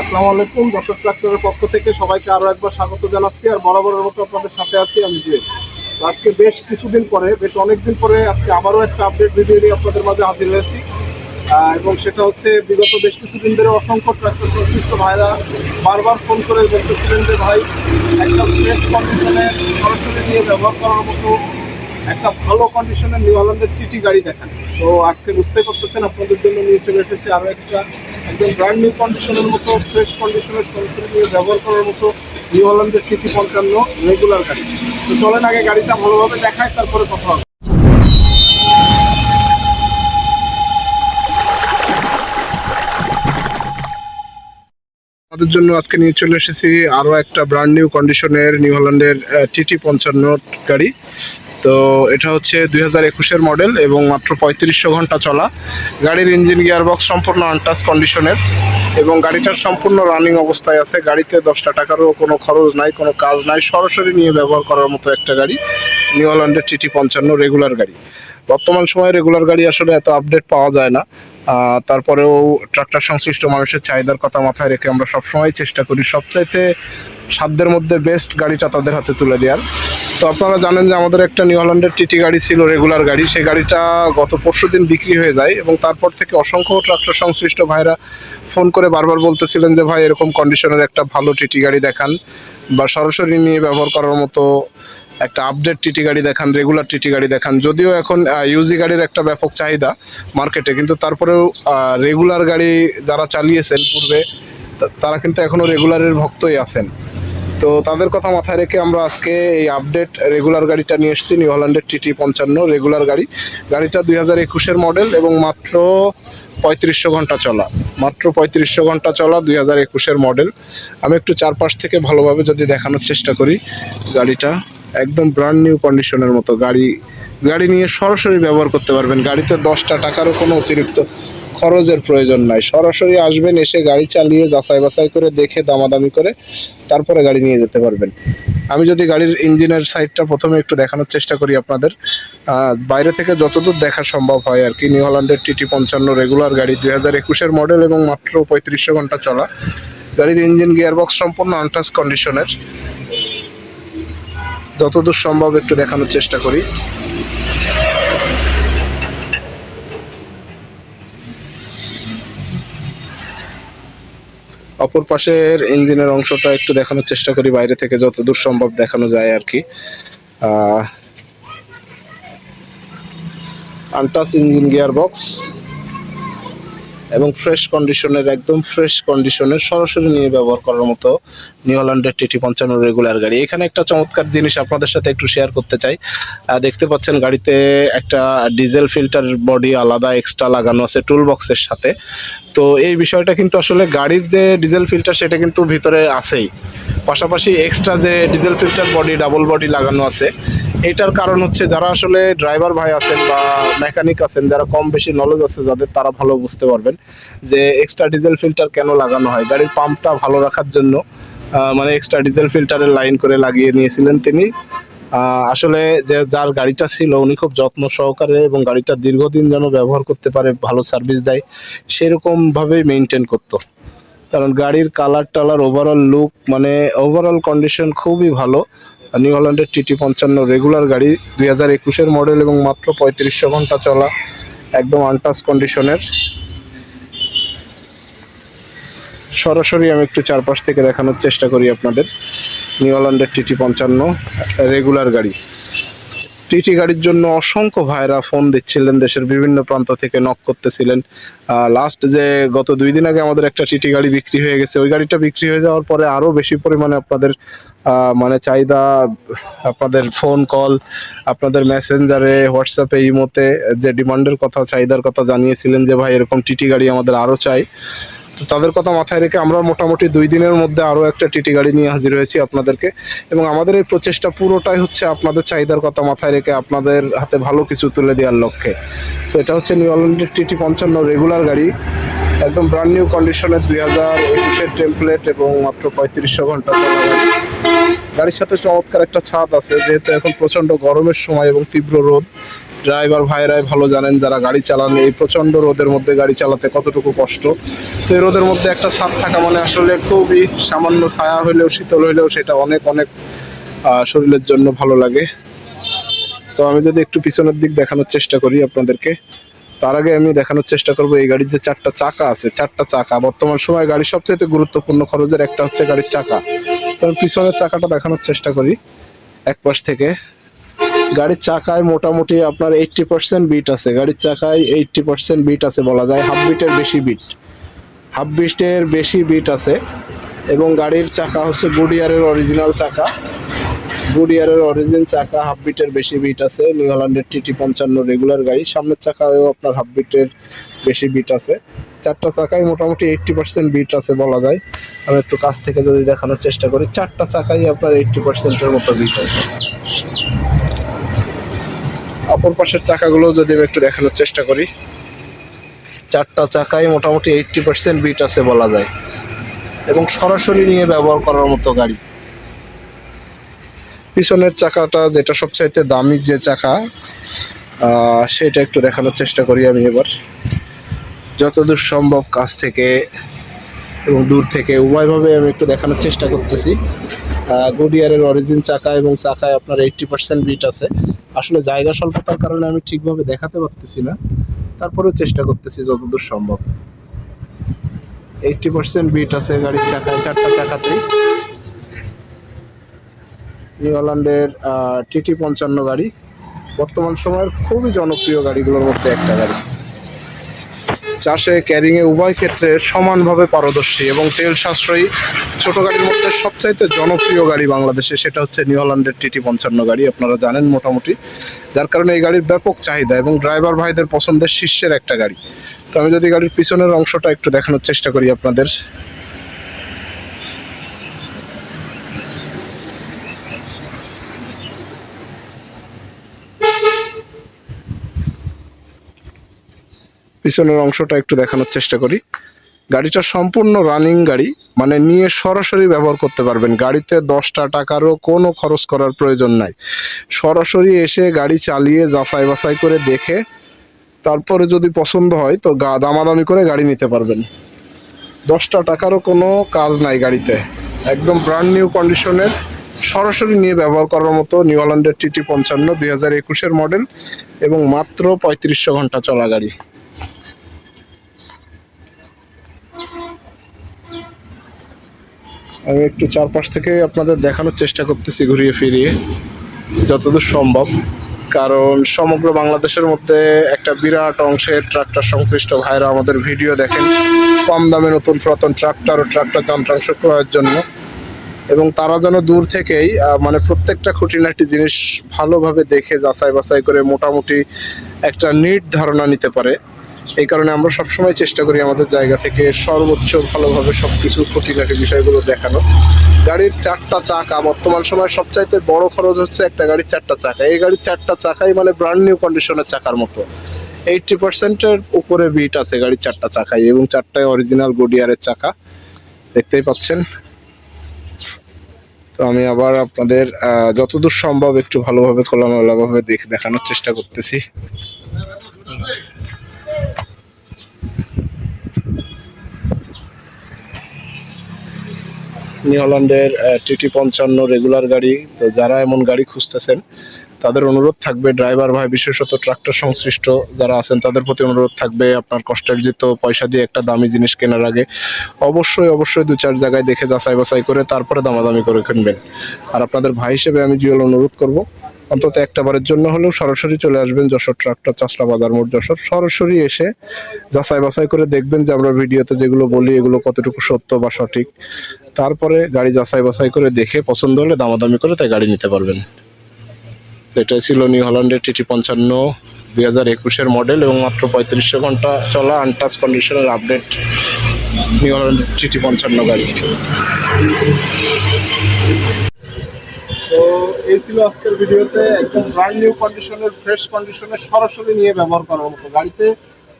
আসসালামু আলাইকুম, দর্শক ট্রাক্টরের পক্ষ থেকে সবাইকে আরও একবার স্বাগত জানাচ্ছি আর বরাবরের মতো আপনাদের সাথে আছি আমি জুয়েল। আজকে বেশ কিছুদিন পরে, বেশ অনেকদিন পরে আজকে আবারও একটা আপডেট ভিডিও নিয়ে আপনাদের মাঝে হাজির হয়েছি। এবং সেটা হচ্ছে বিগত বেশ কিছুদিন ধরে অসংখ্য ট্রাক্টর সংশ্লিষ্ট ভাইরা বারবার ফোন করে বলতেছিলেন যে, ভাই একটা ফ্রেশ কন্ডিশনে সরাসরি নিয়ে ব্যবহার করার মতো একটা ভালো কন্ডিশনের নিউ হল্যান্ডের টিটি গাড়ি দেখান। তো আজকে বুঝতে পারতেছেন, আপনাদের জন্য নিয়ে চলে এসেছি আরও একটা একদম ব্র্যান্ড নিউ কন্ডিশনের মতো ফ্রেশ কন্ডিশনের সরাসরি নিয়ে ব্যবহার করার মতো নিউ হল্যান্ডের টিটি পঞ্চান্ন রেগুলার গাড়ি। তো চলেন আগে গাড়িটা ভালোভাবে দেখায় তারপরে কথা হবে। আমাদের জন্য আজকে নিয়ে চলে এসেছি আরও একটা ব্র্যান্ড নিউ কন্ডিশনের নিউ হল্যান্ডের টিটি পঞ্চান্ন গাড়ি। তো এটা হচ্ছে দুই হাজার একুশের মডেল এবং মাত্র পঁয়ত্রিশশো ঘণ্টা চলা। গাড়ির ইঞ্জিন, গিয়ারবক্স সম্পূর্ণ আনটাচ কন্ডিশনের এবং গাড়িটার সম্পূর্ণ রানিং অবস্থায় আছে। গাড়িতে দশটা টাকারও কোনো খরচ নাই, কোনো কাজ নাই। সরাসরি নিয়ে ব্যবহার করার মতো একটা গাড়ি, নিউ হল্যান্ডের টিটি পঞ্চান্ন রেগুলার গাড়ি। বর্তমান সময়ে রেগুলার গাড়ি আসলে এত আপডেট পাওয়া যায় না। তারপরেও ট্রাক্টর সংশ্লিষ্ট মানুষের চাহিদার কথা মাথায় রেখে আমরা সবসময় চেষ্টা করি সবচাইতে সাধ্যের মধ্যে বেস্ট গাড়িটা তাদের হাতে তুলে দেওয়ার। তো আপনারা জানেন যে আমাদের একটা নিউ হল্যান্ডের টিটি গাড়ি ছিল রেগুলার গাড়ি সেই গাড়িটা গত পরশু দিন বিক্রি হয়ে যায় এবং তারপর থেকে অসংখ্য ট্রাক্টর সংশ্লিষ্ট ভাইরা ফোন করে বারবার বলতেছিলেন যে, ভাই, এরকম কন্ডিশনের একটা ভালো টিটি গাড়ি দেখান বা সরাসরি নিয়ে ব্যবহার করার মতো একটা আপডেট টিটি গাড়ি দেখান রেগুলার টিটি গাড়ি দেখান। যদিও এখন ইউজি গাড়ির একটা ব্যাপক চাহিদা মার্কেটে কিন্তু তারপরেও রেগুলার গাড়ি যারা চালিয়েছেন পূর্বে তারা কিন্তু এখনও রেগুলারের ভক্তই আছেন। তো তাদের কথা মাথায় রেখে আমরা আজকে এই আপডেট রেগুলার গাড়িটা নিয়ে এসেছি নিউ হল্যান্ডের টিটি পঞ্চান্ন রেগুলার গাড়ি। গাড়িটা দুই হাজার একুশের মডেল এবং মাত্র পঁয়ত্রিশশো ঘণ্টা চলা। মাত্র পঁয়ত্রিশশো ঘণ্টা চলা দুই হাজার একুশের মডেল আমি একটু চারপাশ থেকে ভালোভাবে যদি দেখানোর চেষ্টা করি গাড়িটা। একদম ব্র্যান্ড নিউ কন্ডিশনের মতো গাড়ি গাড়ি নিয়ে সরাসরি ব্যবহার করতে পারবেন। গাড়িতে দশটা টাকারও কোনো অতিরিক্ত খরচের প্রয়োজন নাই। সরাসরি আসবেন, এসে গাড়ি চালিয়ে যাচাই বাছাই করে দেখে দামাদামি করে তারপরে গাড়ি নিয়ে যেতে পারবেন। আমি যদি গাড়ির ইঞ্জিনের সাইডটা প্রথমে একটু দেখানোর চেষ্টা করি আপনাদের। বাইরে থেকে যতদূর দেখা সম্ভব হয় আর কি নিউ হল্যান্ডের টিটি পঞ্চান্ন রেগুলার গাড়ি, দুই হাজার একুশের মডেল এবং মাত্র পঁয়ত্রিশশো ঘণ্টা চলা। গাড়ির ইঞ্জিন গিয়ারবক্স সম্পূর্ণ আনটাচ কন্ডিশনের যতদূর সম্ভব একটু দেখানোর চেষ্টা করি। অপর পাশের ইঞ্জিনের অংশটা একটু দেখানোর চেষ্টা করি, বাইরে থেকে যতদূর সম্ভব দেখানো যায় আর কি। আনটাস ইঞ্জিন গিয়ার বক্স এবং ফ্রেশ কন্ডিশনের একদম ফ্রেশ কন্ডিশনের সরাসরি নিয়ে ব্যবহার করার মতো নিউ হল্যান্ডের টিটি পঞ্চান্ন রেগুলার গাড়ি। এখানে একটা চমৎকার জিনিস আপনাদের সাথে একটু শেয়ার করতে চাই। দেখতে পাচ্ছেন গাড়িতে একটা ডিজেল ফিল্টার বডি আলাদা এক্সট্রা লাগানো আছে টুল বক্সের সাথে। তো এই বিষয়টা কিন্তু আসলে গাড়ির যে ডিজেল ফিল্টার সেটা কিন্তু ভিতরে আছেই। পাশাপাশি এক্সট্রা যে diesel filter body double body লাগানো আছে, এটার কারণ হচ্ছে যারা আসলে ড্রাইভার ভাই আছেন বা মেকানিক আছেন, যারা কম বেশি নলেজ আছে, যাদের তারা ভালো বুঝতে পারবেন যে এক্সট্রা ডিজেল ফিল্টার কেন লাগানো হয়। গাড়ির পাম্পটা ভালো রাখার জন্য মানে এক্সট্রা ডিজেল ফিল্টারের লাইন করে লাগিয়ে নিয়েছিলেন তিনি। আসলে যে যার গাড়িটা ছিল উনি খুব যত্ন সহকারে এবং গাড়িটা দীর্ঘদিন যেন ব্যবহার করতে পারে, ভালো সার্ভিস দেয়, সেরকম ভাবেই মেনটেন করতো। কারণ গাড়ির কালার টালার ওভারঅল লুক মানে ওভারঅল কন্ডিশন খুবই ভালো। নিউ হল্যান্ডের টিটি পঞ্চান্ন রেগুলার গাড়ি, দুই হাজার একুশের মডেল এবং মাত্র পঁয়ত্রিশশো ঘণ্টা চলা, একদম আনটাচ কন্ডিশনের সরাসরি আমি একটু চারপাশ থেকে দেখানোর চেষ্টা করি আপনাদের। নিউ হল্যান্ডের টিটি পঞ্চান্ন রেগুলার গাড়ি। টিটি গাড়ির জন্য অসংখ্য ভাইরা ফোন দিচ্ছিলেন, দেশের বিভিন্ন প্রান্ত থেকে নক করতেছিলেন। লাস্ট যে গত দুই দিন আগে আমাদের একটা টিটি গাড়ি বিক্রি হয়ে গেছে, ওই গাড়িটা বিক্রি হয়ে যাওয়ার পরে আরও বেশি পরিমাণে আপনাদের মানে চাহিদা, আপনাদের ফোন কল আপনাদের মেসেঞ্জারে হোয়াটসঅ্যাপে ইমোতে যে ডিমান্ডের কথা, চাহিদার কথা জানিয়েছিলেন যে ভাই, এরকম টিটি গাড়ি আমাদের আরও চাই। তো তাদের কথা মাথায় রেখে আমরা মোটামুটি দুই দিনের মধ্যে আরও একটা টিটি গাড়ি নিয়ে হাজির হয়েছি আপনাদেরকে। এবং আমাদের এই প্রচেষ্টা পুরোটাই হচ্ছে আপনাদের চাহিদার কথা মাথায় রেখে আপনাদের হাতে ভালো কিছু তুলে দেওয়ার লক্ষ্যে। তো এটা হচ্ছে নিউ হল্যান্ডের টিটি পঞ্চান্ন রেগুলার গাড়ি। একদম ব্র্যান্ড নিউ কন্ডিশনের দুই হাজার একুশের টেমপ্লেট এবং মাত্র পঁয়ত্রিশশো ঘণ্টা গাড়ির সাথে চমৎকার একটা ছাদ আছে, যেহেতু এখন প্রচণ্ড গরমের সময় এবং তীব্র রোদ। ড্রাইভার ভাইরাই ভালো জানেন, যারা গাড়ি চালান, এই প্রচণ্ড রোদের মধ্যে গাড়ি চালাতে কতটুকু কষ্ট। তো এই রোদের মধ্যে একটা ছাদ থাকা মানে আসলে খুবই সামান্য ছায়া হইলেও, শীতল হইলেও সেটা অনেক অনেক শরীরের জন্য ভালো লাগে। তো আমি যদি একটু পিছনের দিক দেখানোর চেষ্টা করি আপনাদেরকে, তার আগে আমি দেখানোর চেষ্টা করব এই গাড়ির যে চারটা চাকা আছে, চারটা চাকা। বর্তমান সময় গাড়ির সবচেয়ে গুরুত্বপূর্ণ খরচের একটা হচ্ছে গাড়ির চাকা। তো আমি পিছনের চাকাটা দেখানোর চেষ্টা করি, এক পাশ থেকে। গাড়ির চাকায় মোটামুটি আপনার এইটটি পার্সেন্ট বিট আছে। গাড়ির চাকায় এইটটি পার্সেন্ট বিট আছে বলা যায়। হাফ বিটের বেশি বিট হাফ বিটের বেশি বিট আছে এবং গাড়ির চাকা হচ্ছে গুডিয়ারের অরিজিনাল চাকা। গুডিয়ারের অরিজিন চাকা হাফ বিটের বেশি বিট আছে। নিউ হল্যান্ডের টিটি পঞ্চান্ন রেগুলার গাড়ি। সামনের চাকায়ও আপনার হাফ বিটের বেশি বিট আছে। চারটা চাকায় মোটামুটি এইটটি পার্সেন্ট বিট আছে বলা যায়। আমি একটু কাছ থেকে যদি দেখানোর চেষ্টা করি, চারটা চাকাই আপনার এইটটি পার্সেন্টের মতো বিট আছে। অপর পাশের চাকাগুলো যদি আমি একটু দেখানোর চেষ্টা করি। চারটা চাকায় মোটামুটি এইটটি পার্সেন্ট বিট আছে বলা যায়। এবং সরাসরি নিয়ে ব্যবহার করার মতো গাড়ি। পিছনের চাকাটা যেটা সবচাইতে দামি যে চাকা সেটা একটু দেখানোর চেষ্টা করি আমি এবার। যতদূর সম্ভব কাছ থেকে এবং দূর থেকে উভয়ভাবে আমি একটু দেখানোর চেষ্টা করতেছি। গুডিয়ারের অরিজিন চাকা এবং চাকায় আপনার এইটটি পার্সেন্ট বিট আছে। আসলে জায়গা স্বল্পতার কারণে আমি ঠিকভাবে দেখাতে পারতেছি না। তারপরেও চেষ্টা করতেছি যতদূর সম্ভব। এইটটি পার্সেন্ট বিট আছে গাড়ির চাকায়, চারটা চাকাতেই। নিউ হল্যান্ডের টিটি পঞ্চান্ন গাড়ি। বর্তমান সময়ের খুবই জনপ্রিয় গাড়িগুলোর মধ্যে একটা গাড়ি। চাষে ক্যারিং এ উভয় ক্ষেত্রে সমানভাবে পারদর্শী এবং তেল সাশ্রয়ী ছোট গাড়ির মধ্যে সবচাইতে জনপ্রিয় গাড়ি বাংলাদেশে সেটা হচ্ছে নিউ হল্যান্ডের টিটি পঞ্চান্ন গাড়ি। আপনারা জানেন মোটামুটি। যার কারণে এই গাড়ির ব্যাপক চাহিদা এবং ড্রাইভার ভাইদের পছন্দের শীর্ষের একটা গাড়ি। তো আমি যদি গাড়ির পিছনের অংশটা একটু দেখানোর চেষ্টা করি আপনাদের। পিছনের অংশটা একটু দেখানোর চেষ্টা করি। গাড়িটা সম্পূর্ণ রানিং গাড়ি মানে নিয়ে সরাসরি ব্যবহার করতে পারবেন। গাড়িতে দশটা টাকারও কোনো খরচ করার প্রয়োজন নাই। সরাসরি এসে গাড়ি চালিয়ে যাচাই বাছাই করে দেখে, তারপরে যদি পছন্দ হয় তো গা দামাদামি করে গাড়ি নিতে পারবেন। দশটা টাকারও কোনো কাজ নাই গাড়িতে। একদম ব্র্যান্ড নিউ কন্ডিশনের সরাসরি নিয়ে ব্যবহার করার মতো নিউ হল্যান্ডের টিটি পঞ্চান্ন দুই হাজার একুশের মডেল এবং মাত্র পঁয়ত্রিশশো ঘণ্টা চলা গাড়ি। আমি একটু চারপাশ থেকে আপনাদের দেখানোর চেষ্টা করতেছি ঘুরিয়ে ফিরিয়ে, যতদূর সম্ভব। কারণ সমগ্র বাংলাদেশের মধ্যে একটা বিরাট অংশের ট্রাক্টর সংশ্লিষ্ট ভাইরা আমাদের ভিডিও দেখেন। কম দামে নতুন পুরাতন ট্রাক্টর ও ট্রাক্টর যন্ত্রাংশ ক্রয়ের জন্য। এবং তারা যেন দূর থেকেই মানে প্রত্যেকটা খুঁটিনাটি জিনিস ভালোভাবে দেখে যাচাই বাছাই করে মোটামুটি একটা নিট ধারণা নিতে পারে। এই কারণে আমরা সবসময় চেষ্টা করি আমাদের জায়গা থেকে সর্বোচ্চ ভালোভাবে সব কিছু খুঁটিনাটি বিষয়গুলো দেখানো। গাড়ির চারটা চাকা, বর্তমান সময় সবচাইতে বড় খরচ হচ্ছে একটা গাড়ির চারটা চাকা। এই গাড়ির চারটা চাকাই মানে ব্র্যান্ড নিউ কন্ডিশনের চাকার মতো। এইটটি পার্সেন্টের উপরে বিট আছে গাড়ির চারটা চাকায় এবং চারটায় অরিজিনাল গোডিয়ারের চাকা। দেখতেই পাচ্ছেন। তো আমি আবার আপনাদের যতদূর সম্ভব একটু ভালোভাবে খোলামেলাভাবে দেখে, দেখানোর চেষ্টা করতেছি। নিউ হল্যান্ডের টিটি পঞ্চান্ন রেগুলার গাড়ি। তো যারা এমন গাড়ি খুঁজতেছেন, তাদের অনুরোধ থাকবে ড্রাইভার ভাই, বিশেষত ট্রাক্টর সংশ্লিষ্ট যারা আছেন, তাদের প্রতি অনুরোধ থাকবে, আপনার কষ্টার্জিত পয়সা দিয়ে একটা দামি জিনিস কেনার আগে। অবশ্যই অবশ্যই দু চার জায়গায় দেখে যাচাই বাছাই করে, তারপরে দামাদামি করে কিনবেন। আর আপনাদের ভাই হিসেবে আমি জিওল অনুরোধ করব। অন্তত একটা বারের জন্য হলেও সরাসরি চলে আসবেন যশোর ট্রাক্টর, চাষলা বাজার মোড় যশোর। সরাসরি এসে যাচাই বাছাই করে দেখবেন যে আমরা ভিডিওতে যেগুলো বলি এগুলো কতটুকু সত্য বা সঠিক। তারপরে গাড়ি যাচাই বাছাই করে দেখে পছন্দ হলে দামাদামি করে তাই গাড়ি নিতে পারবেন। তো এটাই ছিল নিউ হল্যান্ডের টিটি পঞ্চান্ন দুই হাজার একুশের মডেল এবং মাত্র পঁয়ত্রিশশো ঘণ্টা চলা আনটাচ কন্ডিশনের আপডেট নিউ হল্যান্ডের টিটি পঞ্চান্ন গাড়ি। তো এই ছিল আজকের ভিডিওতে একদম ব্র্যান্ড নিউ কন্ডিশনের ফ্রেশ কন্ডিশনের সরাসরি নিয়ে ব্যবহার করার মতো গাড়িতে।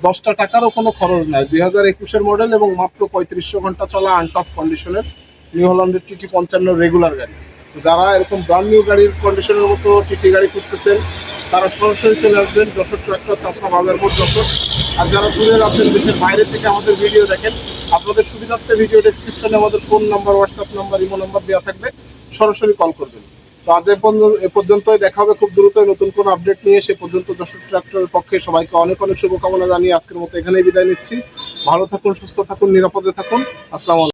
দশটা টাকারও কোনো খরচ নাই। দুই হাজার একুশের মডেল এবং মাত্র পঁয়ত্রিশশো ঘণ্টা চলা আনটাচ কন্ডিশনের নিউ হল্যান্ডের টিটি পঞ্চান্ন রেগুলার গাড়ি। তো যারা এরকম ব্র্যান্ড নিউ গাড়ির কন্ডিশনের মতো টিটি গাড়ি খুঁজতেছেন, তারা সরাসরি চলে আসবেন যশোর ট্রাক্টর চাষা বাজার মোড় যশোর। আর যারা দূরে আছেন, দেশের বাইরে থেকে আমাদের ভিডিও দেখেন, আপনাদের সুবিধার্থে ভিডিও ডেসক্রিপশনে আমাদের phone number WhatsApp number imo number দেওয়া থাকবে। সরাসরি কল করবেন। তো আজ এ পর্যন্ত, এ পর্যন্তই দেখা হবে। খুব দ্রুত নতুন কোনো আপডেট নিয়ে। সে পর্যন্ত দর্শক ট্রাক্টরের পক্ষে সবাইকে অনেক অনেক শুভকামনা জানিয়ে আজকের মতো এখানেই বিদায় নিচ্ছি। ভালো থাকুন, সুস্থ থাকুন, নিরাপদে থাকুন। আসসালামু